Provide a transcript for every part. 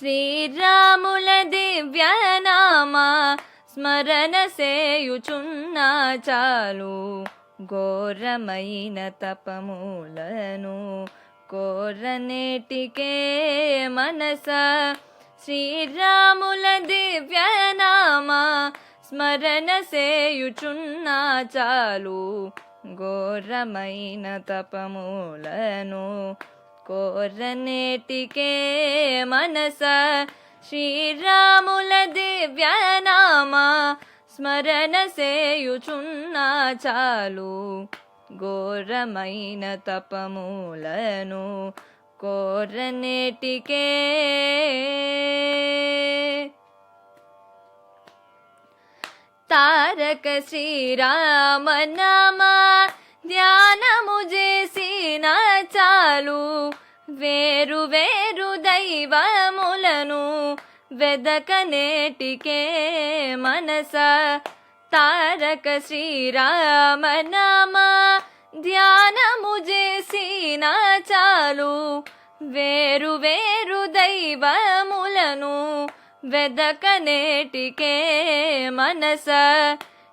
శ్రీరాముల దివ్యనామా స్మరణ సేయుచున్నా చాలు. ఘోరమైన తపములను కోరనేటికే మనస. శ్రీరాముల దివ్యనామా స్మరణ సేయుచున్నా చాలు. ఘోరమైన తపములను కోరనేటికే మనస శ్రీరాముల దివ్యనామా స్మరణ సేయుచున్నా చాలు ఘోరమైన తపమూలను కోరనేటికే. తారక శ్రీరామనామా ధ్యానము చేసిన దైవాలు వేరు వేరు దైవములను వెదకనేటికే మనస. తారక శ్రీరామ శ్రీరామనామా ధ్యానము చేసిన చాలు. వేరు వేరు దైవములను వెదకనేటికే మనస.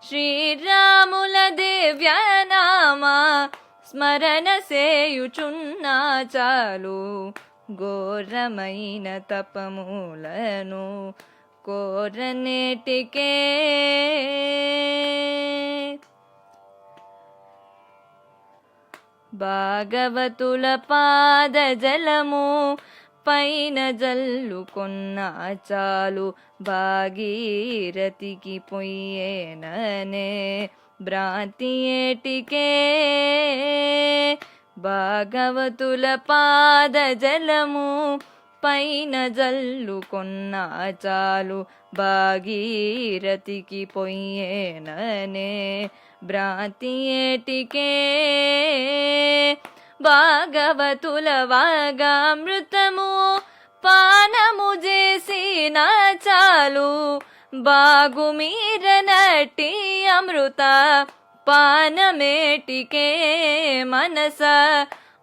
శ్రీరాముల దివ్యనామా స్మరణ సేయుచున్నా చాలు. ఘోరమైన తపములను కోరనేటికే. భాగవతుల పాద జలము పైన జల్లుకున్న చాలు. భాగీరథికి పొయ్యేననే భ్రాంతి ఏటికే? భాగవతుల పాద జలము పైన జల్లుకొన్న చాలు భాగీరథికి పొయ్యేననే. భ్రాంతి ఏటికే? భాగవతుల వాగామృతము పానము చేసిన చాలు బాగుమీరనటి అమృత పానమేటికే మనస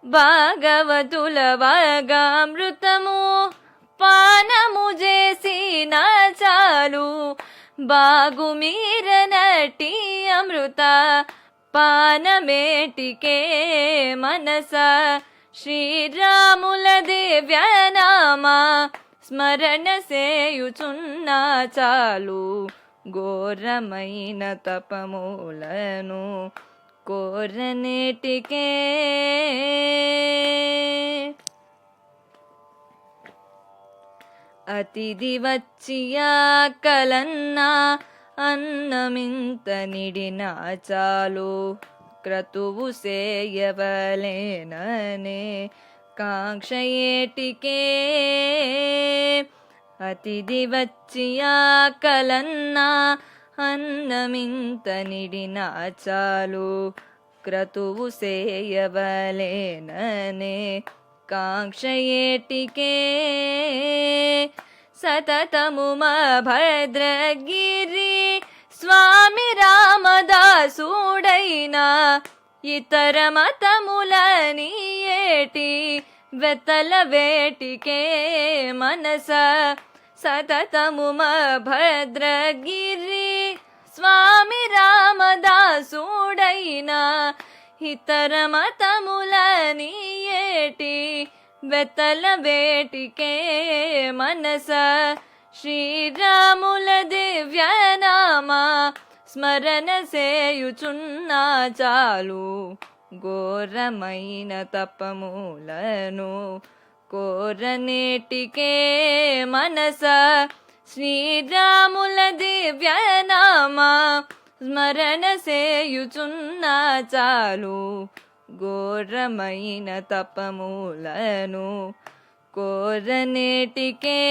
భాగవతుల భాగామృతము పానము చేసిన చాలు. బాగుమీరనటి అమృత పానమేటికే మనస శ్రీరాముల దివ్యనామా స్మరణ సేయుచున్నా చాలు ఘోరమైన తపములను కోరనేటికే. అతిథి వచ్చియా కలన్నా అన్నమింత నిడినా చాలు క్రతువు సేయవలేననే కాంక్షయేటికే అతిథి వచ్చియా కలన్నా అన్నమింత నిడినా చాలు. క్రతువు సేయవలేననే కాంక్షయేటికే సతతము మా భద్రగిరి స్వామి రామదాసుడైనా ఇతర మతములని ఏటి వెతల వేటికే మనస. సతతము భద్రగిరి స్వామి రామదాసుడైనా ఇతర మతములని ఏటి వెతల వేటికే మనస. శ్రీరాము స్మరణ సేయుచున్నా చాలు. ఘోరమైన తపములను కోరనేటికే మనస. శ్రీరాముల దివ్యనామా స్మరణ సేయుచున్నా చాలు. ఘోరమైన తపములను కోరనేటికే